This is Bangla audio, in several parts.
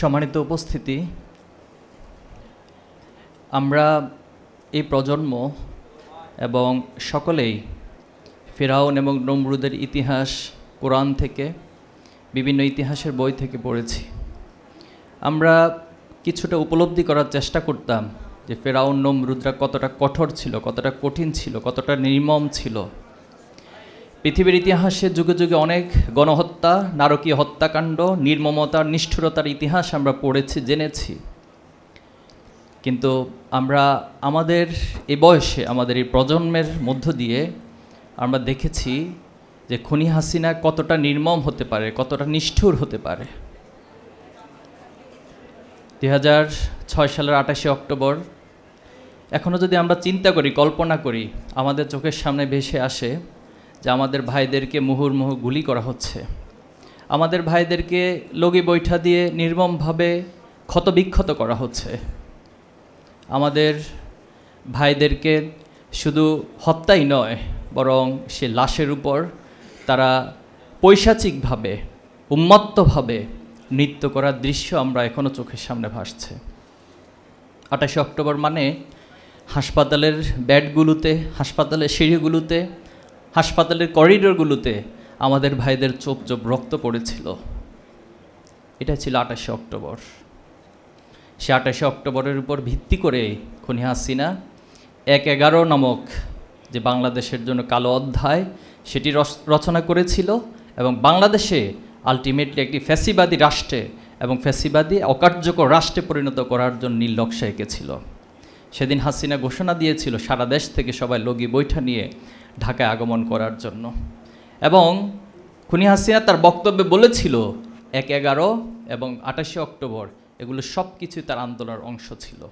সম্মানিত উপস্থিতি, আমরা এই প্রজন্ম এবং সকলেই ফেরাউন এবং নমরুদের ইতিহাস, কোরআন থেকে, বিভিন্ন ইতিহাসের বই থেকে পড়েছি। আমরা কিছুটা উপলব্ধি করার চেষ্টা করতাম যে ফেরাউন, নমরুদরা কতটা কঠোর ছিল, কতটা কঠিন ছিল, কতটা নির্মম ছিল। পৃথিবীর ইতিহাসে যুগে যুগে অনেক গণহত্যা, নারকীয় হত্যাকাণ্ড, নির্মমতার, নিষ্ঠুরতার ইতিহাস আমরা পড়েছি, জেনেছি। কিন্তু আমরা আমাদের এ বয়সে, আমাদের এই প্রজন্মের মধ্য দিয়ে আমরা দেখেছি যে খুনি হাসিনা কতটা নির্মম হতে পারে, কতটা নিষ্ঠুর হতে পারে। দুই হাজার ছয় সালের আঠাশে অক্টোবর এখনও যদি আমরা চিন্তা করি, কল্পনা করি, আমাদের চোখের সামনে ভেসে আসে যে আমাদের ভাইদেরকে মুহুর্মুহু গুলি করা হচ্ছে। আমাদের ভাইদেরকে লগি বৈঠা দিয়ে নির্মমভাবে ক্ষতবিক্ষত করা হচ্ছে। আমাদের ভাইদেরকে শুধু হত্যাই নয়, বরং সে লাশের উপর তারা পৈশাচিকভাবে, উন্মত্তভাবে নৃত্য করার দৃশ্য আমরা এখনও চোখের সামনে ভাসছে। আঠাশে অক্টোবর মানে হাসপাতালের বেডগুলোতে, হাসপাতালের সিঁড়িগুলোতে হাসপাতালের করিডোরগুলোতে আমাদের ভাইদের চোপ চোপ রক্ত পড়েছিল। এটা ছিল আঠাশে অক্টোবর। সে আঠাশে অক্টোবরের উপর ভিত্তি করে খুনি হাসিনা এক এগারো নামক যে বাংলাদেশের জন্য কালো অধ্যায় সেটি রচ- রচনা করেছিল এবং বাংলাদেশে আলটিমেটলি একটি ফ্যাসিবাদী রাষ্ট্রে এবং ফ্যাসিবাদী অকার্যকর রাষ্ট্রে পরিণত করার জন্য নীল নকশা এঁকেছিল। সেদিন হাসিনা ঘোষণা দিয়েছিল, সারা দেশ থেকে সবাই লগি বৈঠা নিয়ে ঢাকায় আগমন করার জন্য। এবং খুনি হাসিনা তার বক্তব্যে বলেছিল, এক এগারো এবং আঠাশে অক্টোবর এগুলো সব কিছুই তার আন্দোলনের অংশ ছিল।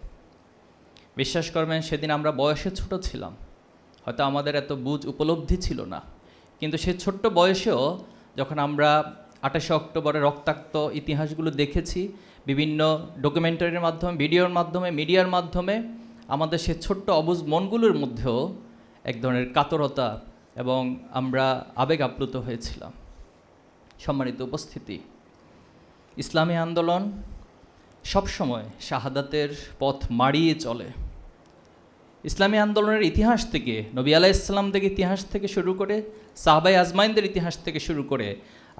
বিশ্বাস করবেন, সেদিন আমরা বয়সে ছোট ছিলাম। হয়তো আমাদের এত বুঝ উপলব্ধি ছিল না। কিন্তু সে ছোট্ট বয়সেও যখন আমরা আঠাশে অক্টোবরে রক্তাক্ত ইতিহাসগুলো দেখেছি, বিভিন্ন ডকুমেন্টারির মাধ্যমে, ভিডিওর মাধ্যমে, মিডিয়ার মাধ্যমে, আমাদের সে ছোট্ট অবুজ মনগুলোর মধ্যেও এক ধরনের কাতরতা এবং আমরা আবেগ আপ্লুত হয়েছিলাম। সম্মানিত উপস্থিতি, ইসলামী আন্দোলন সবসময় শাহাদাতের পথ মাড়িয়ে চলে। ইসলামী আন্দোলনের ইতিহাস থেকে, নবী আলাহ ইসলাম থেকে ইতিহাস থেকে শুরু করে, সাহবাই আজমাইনদের ইতিহাস থেকে শুরু করে,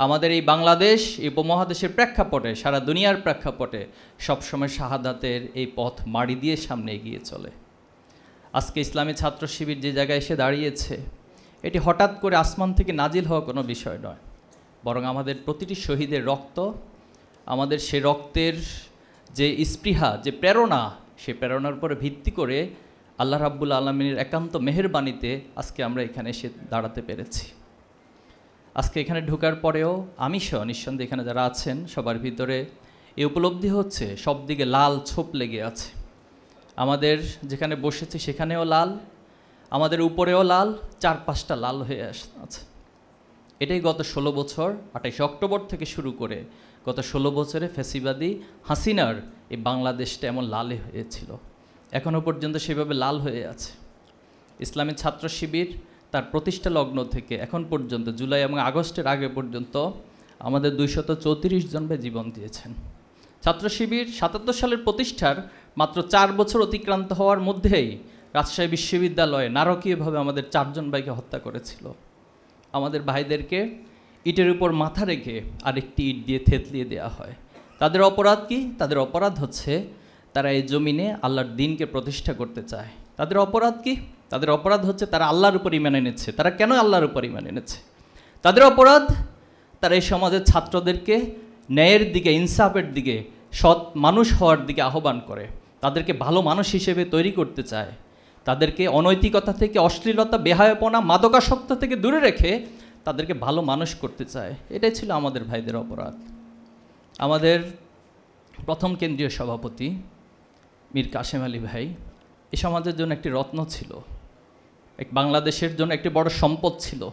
আমাদের এই বাংলাদেশ এই উপমহাদেশের প্রেক্ষাপটে, সারা দুনিয়ার প্রেক্ষাপটে সবসময় শাহাদাতের এই পথ মাড়ি দিয়ে সামনে এগিয়ে চলে। আজকে ইসলামী ছাত্র শিবির যে জায়গায় এসে দাঁড়িয়েছে, এটি হঠাৎ করে আসমান থেকে নাজিল হওয়া কোনো বিষয় নয়। বরং আমাদের প্রতিটি শহীদের রক্ত, আমাদের সে রক্তের যে স্পৃহা, যে প্রেরণা, সে প্রেরণার উপরে ভিত্তি করে আল্লাহ রাব্বুল আলমিনের একান্ত মেহেরবাণীতে আজকে আমরা এখানে এসে দাঁড়াতে পেরেছি। আজকে এখানে ঢোকার পরেও আমি সহ নিঃসন্দেহে এখানে যারা আছেন, সবার ভিতরে এই উপলব্ধি হচ্ছে সব দিকে লাল ছোপ লেগে আছে। আমাদের যেখানে বসেছি সেখানেও লাল, আমাদের উপরেও লাল চার পাঁচটা লাল হয়ে আছে। এটাই গত ষোলো বছর, আঠাইশে অক্টোবর থেকে শুরু করে গত ষোলো বছরে ফ্যাসিবাদী হাসিনার এই বাংলাদেশটা এমন লালে হয়েছিল এখনও পর্যন্ত সেভাবে লাল হয়ে আছে। ইসলামী ছাত্র শিবির তার প্রতিষ্ঠা লগ্ন থেকে এখন পর্যন্ত, জুলাই এবং আগস্টের আগে পর্যন্ত আমাদের দুইশত চৌত্রিশ জন ভাই জীবন দিয়েছেন। ছাত্র শিবির সাতাত্তর সালের প্রতিষ্ঠার মাত্র চার বছর অতিক্রান্ত হওয়ার মধ্যেই রাজশাহী বিশ্ববিদ্যালয়ে নারকীয়ভাবে আমাদের চারজন ভাইকে হত্যা করেছিল। আমাদের ভাইদেরকে ইটের উপর মাথা রেখে আরেকটি ইট দিয়ে থেতলিয়ে দেওয়া হয়। তাদের অপরাধ কি? তাদের অপরাধ হচ্ছে তারা এই জমিনে আল্লাহর দিনকে প্রতিষ্ঠা করতে চায়। তাদের অপরাধ কি? তাদের অপরাধ হচ্ছে তারা আল্লাহর উপর ইমান এনেছে। তারা কেন আল্লাহর উপর ইমান এনেছে? তাদের অপরাধ তারা এই সমাজের ছাত্রদেরকে ন্যায়ের দিকে, ইনসাফের দিকে, সৎ মানুষ হওয়ার দিকে আহ্বান করে। তাদেরকে ভালো মানুষ হিসেবে তৈরি করতে চায়। তাদেরকে অনৈতিকতা থেকে অশ্লীলতা, বেহায়পনা, মাদকাসক্ত থেকে দূরে রেখে তাদেরকে ভালো মানুষ করতে চায়। এটাই ছিল আমাদের ভাইদের অপরাধ। আমাদের প্রথম কেন্দ্রীয় সভাপতি মীর কাশেম আলী ভাই এ সমাজের জন্য একটি রত্ন ছিল। এক বাংলাদেশের জন্য একটি বড় সম্পদ ছিল।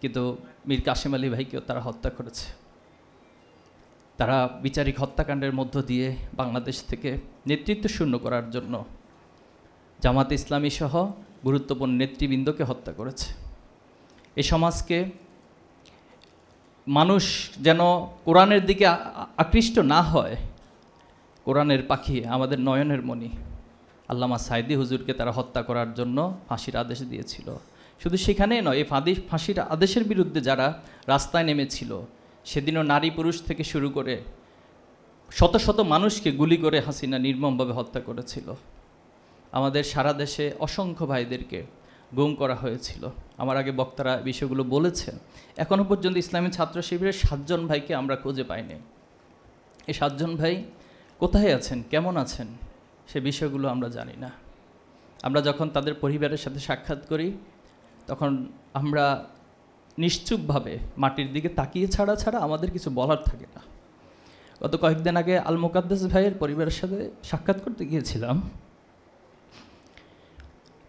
কিন্তু মীর কাশেম আলী ভাইকেও তারা হত্যা করেছে। তারা বিচারিক হত্যাকাণ্ডের মধ্য দিয়ে বাংলাদেশ থেকে নেতৃত্ব শূন্য করার জন্য জামাত ইসলামী সহ গুরুত্বপূর্ণ নেতৃবৃন্দকে হত্যা করেছে। এ সমাজকে মানুষ যেন কোরআনের দিকে আকৃষ্ট না হয়, কোরআনের পাখি আমাদের নয়নের মণি। আল্লামা সাইদি হুজুরকে তারা হত্যা করার জন্য ফাঁসির আদেশ দিয়েছিল। শুধু সেখানেই নয়, এই ফাঁদি, ফাঁসির আদেশের বিরুদ্ধে যারা রাস্তায় নেমেছিল সেদিনও নারী পুরুষ থেকে শুরু করে শত শত মানুষকে গুলি করে হাসিনা নির্মমভাবে হত্যা করেছিল। আমাদের সারা দেশে অসংখ্য ভাইদেরকে গুম করা হয়েছিল। আমার আগে বক্তারা বিষয়গুলো বলেছেন। এখনও পর্যন্ত ইসলামী ছাত্র শিবিরের সাতজন ভাইকে আমরা খুঁজে পাইনি। এই সাতজন ভাই কোথায় আছেন? কেমন আছেন? সে বিষয়গুলো আমরা জানি না। আমরা যখন তাদের পরিবারের সাথে সাক্ষাৎ করি, তখন আমরা নিশ্চুপভাবে মাটির দিকে তাকিয়ে ছাড়া ছাড়া আমাদের কিছু বলার থাকে না। গত কয়েকদিন আগে আল মোকাদ্দাস ভাইয়ের পরিবারের সাথে সাক্ষাৎ করতে গিয়েছিলাম।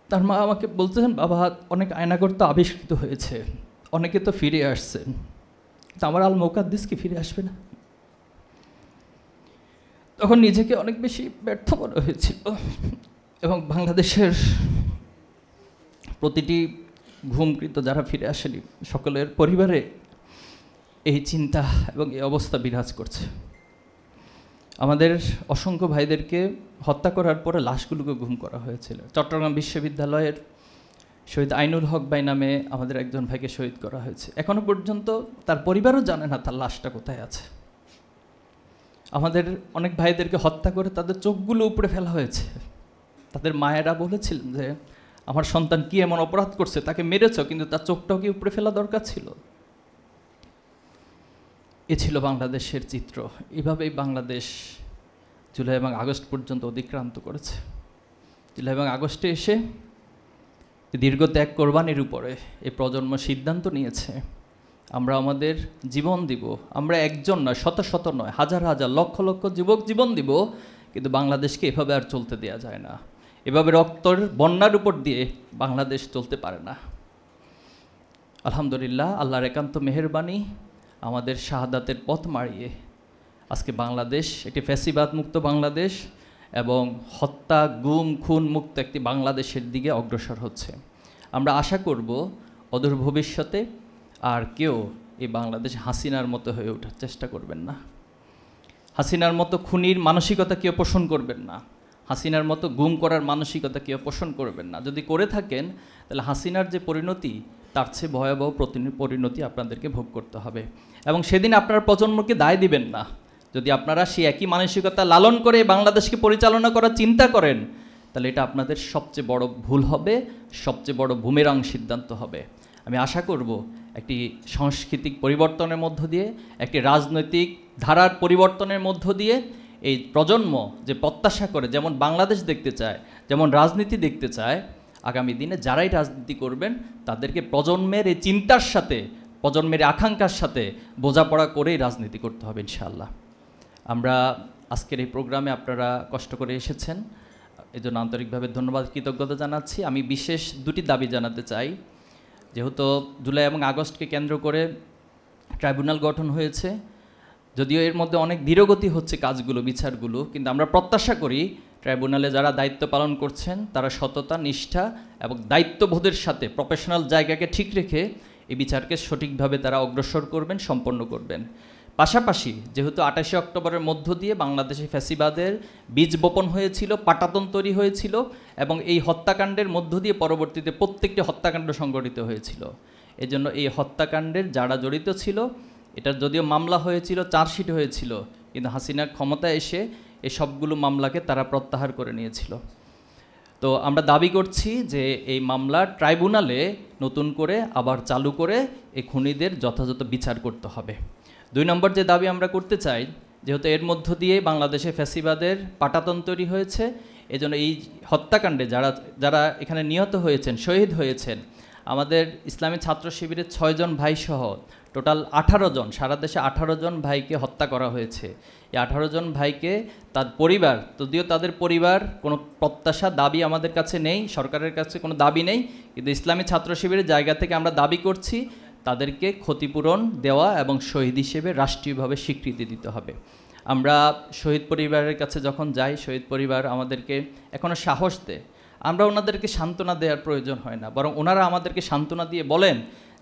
তার মা আমাকে বলতেছেন, বাবা, অনেক আয়নাগর তো আবিষ্কৃত হয়েছে, অনেকে তো ফিরে আসছেন। তা আমার আল মোকাদ্দিস কি ফিরে আসবে না? তখন নিজেকে অনেক বেশি ব্যর্থ মনে হয়েছিল। এবং বাংলাদেশের প্রতিটি ঘুমকৃত যারা ফিরে আসেনি, সকলের পরিবারে এই চিন্তা এবং এই অবস্থা বিরাজ করছে। আমাদের অসংখ্য ভাইদেরকে হত্যা করার পরে লাশগুলোকে গুম করা হয়েছিল। চট্টগ্রাম বিশ্ববিদ্যালয়ের শহীদ আইনুল হক ভাই নামে আমাদের একজন ভাইকে শহীদ করা হয়েছে। এখনও পর্যন্ত তার পরিবারও জানে না তার লাশটা কোথায় আছে। আমাদের অনেক ভাইদেরকে হত্যা করে তাদের চোখগুলো উপরে ফেলা হয়েছে। তাদের মায়েরা বলেছিলেন যে আমার সন্তান কি এমন অপরাধ করছে? তাকে মেরেছ, কিন্তু তার চোখটাও কি উপরে ফেলা দরকার ছিল? এ ছিল বাংলাদেশের চিত্র। এভাবেই বাংলাদেশ জুলাই এবং আগস্ট পর্যন্ত অতিক্রান্ত করেছে। জুলাই এবং আগস্টে এসে দীর্ঘ ত্যাগ কোরবানির উপরে এই প্রজন্ম সিদ্ধান্ত নিয়েছে। আমরা আমাদের জীবন দিব। আমরা একজন নয়, শত শত নয়, হাজার হাজার লক্ষ লক্ষ যুবক জীবন দিব, কিন্তু বাংলাদেশকে এভাবে আর চলতে দেওয়া যায় না। এভাবে রক্তর বন্যার উপর দিয়ে বাংলাদেশ চলতে পারে না। আলহামদুলিল্লাহ, আল্লাহর একান্ত মেহরবানি, আমাদের শাহাদাতের পথ মারিয়ে আজকে বাংলাদেশ একটি ফ্যাসিবাদ মুক্ত বাংলাদেশ এবং হত্যা, গুম, খুন মুক্ত একটি বাংলাদেশের দিকে অগ্রসর হচ্ছে। আমরা আশা করব অদূর ভবিষ্যতে আর কেউ এই বাংলাদেশ হাসিনার মতো হয়ে ওঠার চেষ্টা করবেন না। হাসিনার মতো খুনির মানসিকতা কেউ পোষণ করবেন না। হাসিনার মতো গুম করার মানসিকতা কেউ পোষণ করবেন না। যদি করে থাকেন, তাহলে হাসিনার যে পরিণতি, তার চেয়ে ভয়াবহ পরিণতি আপনাদেরকে ভোগ করতে হবে। এবং সেদিন আপনার প্রজন্মকে দায় দিবেন না। যদি আপনারা সেই একই মানসিকতা লালন করে বাংলাদেশকে পরিচালনা করার চিন্তা করেন, তাহলে এটা আপনাদের সবচেয়ে বড় ভুল হবে, সবচেয়ে বড় বুমেরাং সিদ্ধান্ত হবে। আমি আশা করব, একটি সাংস্কৃতিক পরিবর্তনের মধ্য দিয়ে, একটি রাজনৈতিক ধারার পরিবর্তনের মধ্য দিয়ে এই প্রজন্ম যে প্রত্যাশা করে, যেমন বাংলাদেশ দেখতে চায়, যেমন রাজনীতি দেখতে চায়, আগামী দিনে যারাই রাজনীতি করবেন, তাদেরকে প্রজন্মের এই চিন্তার সাথে, প্রজন্মের আকাঙ্ক্ষার সাথে বোঝাপড়া করেই রাজনীতি করতে হবে ইনশাআল্লাহ। আমরা আজকের এই প্রোগ্রামে আপনারা কষ্ট করে এসেছেন। এই জন্য আন্তরিকভাবে ধন্যবাদ, কৃতজ্ঞতা জানাচ্ছি। আমি বিশেষ দুটি দাবি জানাতে চাই। যেহেতু জুলাই এবং আগস্টকে কেন্দ্র করে ট্রাইব্যুনাল গঠন হয়েছে যদিও এর মধ্যে অনেক ধীরগতি হচ্ছে কাজগুলো, বিচারগুলো, কিন্তু আমরা প্রত্যাশা করি ট্রাইব্যুনালে যারা দায়িত্ব পালন করছেন, তারা সততা, নিষ্ঠা এবং দায়িত্ববোধের সাথে প্রফেশনাল জায়গাকে ঠিক রেখে এই বিচারকে সঠিকভাবে তারা অগ্রসর করবেন, সম্পন্ন করবেন। পাশাপাশি, যেহেতু আঠাশে অক্টোবরের মধ্য দিয়ে বাংলাদেশে ফ্যাসিবাদের বীজ বপন হয়েছিল, পাটাতন তৈরি হয়েছিল এবং এই হত্যাকাণ্ডের মধ্য দিয়ে পরবর্তীতে প্রত্যেকটি হত্যাকাণ্ড সংঘটিত হয়েছিল। এজন্য এই হত্যাকাণ্ডের যারা জড়িত ছিল এটার যদিও মামলা হয়েছিল, চার্জশিট হয়েছিল, কিন্তু হাসিনার ক্ষমতায় এসে এই সবগুলো মামলাকে তারা প্রত্যাহার করে নিয়েছিল। তো আমরা দাবি করছি যে এই মামলা ট্রাইব্যুনালে নতুন করে আবার চালু করে এই খুনিদের যথাযথ বিচার করতে হবে। দুই নম্বর যে দাবি আমরা করতে চাই, যেহেতু এর মধ্য দিয়ে বাংলাদেশে ফ্যাসিবাদের পাটাতন তৈরি হয়েছে, এজন্য এই হত্যাকাণ্ডে যারা যারা এখানে নিহত হয়েছেন, শহীদ হয়েছেন আমাদের ইসলামী ছাত্র শিবিরের ছয়জন ভাই সহ টোটাল আঠারো জন, সারা দেশে আঠারো জন ভাইকে হত্যা করা হয়েছে। এই আঠারো জন ভাইকে তার পরিবার, যদিও তাদের পরিবার কোনো প্রত্যাশা, দাবি আমাদের কাছে নেই, সরকারের কাছে কোনো দাবি নেই, কিন্তু ইসলামী ছাত্র শিবিরের জায়গা থেকে আমরা দাবি করছি, তাদেরকে ক্ষতিপূরণ দেওয়া এবং শহীদ হিসেবে রাষ্ট্রীয়ভাবে স্বীকৃতি দিতে হবে। আমরা শহীদ পরিবারের কাছে যখন যাই, শহীদ পরিবার আমাদেরকে এখনও সাহস দেয়। আমরা ওনাদেরকে সান্ত্বনা দেওয়ার প্রয়োজন হয় না। বরং ওনারা আমাদেরকে সান্ত্বনা দিয়ে বলেন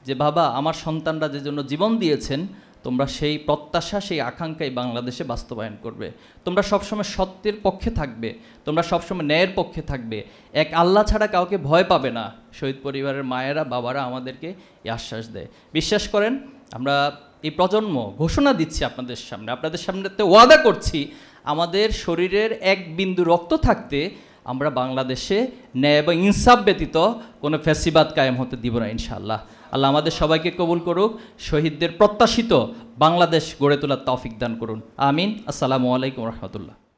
যে, বাবা, আমার সন্তানরা যে জন্য জীবন দিয়েছেন, তোমরা সেই প্রত্যাশা, সেই আকাঙ্ক্ষাই বাংলাদেশে বাস্তবায়ন করবে। তোমরা সবসময় সত্যের পক্ষে থাকবে, তোমরা সবসময় ন্যায়ের পক্ষে থাকবে। এক আল্লাহ ছাড়া কাউকে ভয় পাবে না। শহীদ পরিবারের মায়েরা, বাবারা আমাদেরকে এই আশ্বাস দেয়। বিশ্বাস করেন, আমরা এই প্রজন্ম ঘোষণা দিচ্ছি আপনাদের সামনে। আপনাদের সামনে তো ওয়াদা করছি, আমাদের শরীরের এক বিন্দু রক্ত থাকতে আমরা বাংলাদেশে ন্যায় এবং ইনসাফ ব্যতীত কোনো ফ্যাসিবাদ কায়েম হতে দিব না, ইনশাআল্লাহ। আল্লাহ আমাদের সবাইকে কবুল করুক, শহীদদের প্রত্যাশিত বাংলাদেশ গড়ে তোলার তৌফিক দান করুন। আমিন। আসসালামু আলাইকুম রহমতুল্লাহ।